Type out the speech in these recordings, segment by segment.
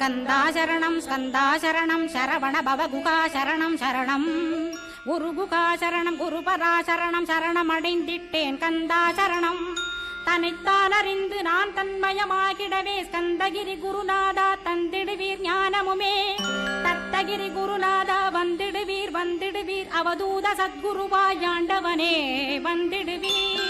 ஸ்கந்தாசரணம் ஸ்கந்தாசரணம் சரவண பவகுகாசரணம் சரணம் சரணம். குருகுகா சரணம் குருபராசரணம் சரணம் அடைந்திட்டேன் கந்தா சரணம் அறிந்து நான் தன்மயமாகிடவே ஸ்கந்தகிரி குருநாதா தந்திடுவீர் ஞானமுமே. தத்தகிரி குருநாதா வந்திடுவீர் வந்திடுவீர் அவதூத சத்குருவாயாண்டவனே வந்திடுவீர்.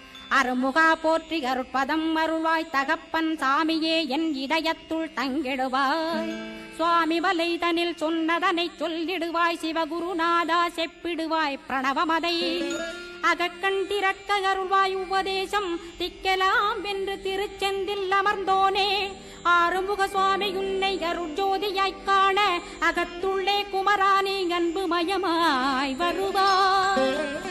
அருமுகா போற்றி அருட்பதம் அருள்வாய் தகப்பன் சாமியே என் இதயத்துள் தங்கிடுவாய். சுவாமி வலைதனில் சொன்னதனை சொல்லிடுவாய் சிவகுருநாதா செப்பிடுவாய் பிரணவமதை. அகக்கண் திறக்க அருள்வாய் உபதேசம் திக்கலாம் என்று திருச்செந்தில் அமர்ந்தோனே. ஆறுமுக சுவாமி உன்னை அருட்ஜோதியாய்க் காண அகத்துள்ளே குமரானி அன்பு மயமாய் வருவாய்.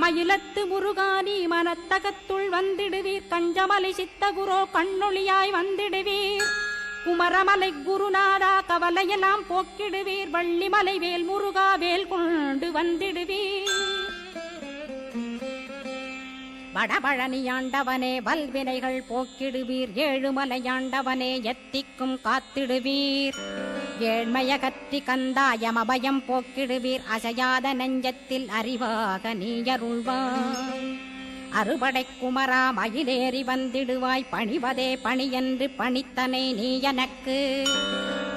மயிலத்து முருகானி மனத்தகத்துள் வந்திடுவீர். கஞ்சமலை சித்தகுரோ கண்ணொளியாய் வந்திடுவீர். குமரமலை குருநாதா கவலையெல்லாம் போக்கிடுவீர். வள்ளிமலை வேல் முருகா வேல் கொண்டு வந்திடுவீர். வடபழனியாண்டவனே வல்வினைகள் போக்கிடுவீர். ஏழுமலையாண்டவனே எத்திக்கும் காத்திடுவீர். கந்தாயம் அபயம் போக்கிடுவீர். அசையாத நெஞ்சத்தில் அறிவாக நீயருள்வாய். அறுபடை குமரா மயிலேறி வந்திடுவாய். பணிவதே பணி என்று பணித்தனை நீ எனக்கு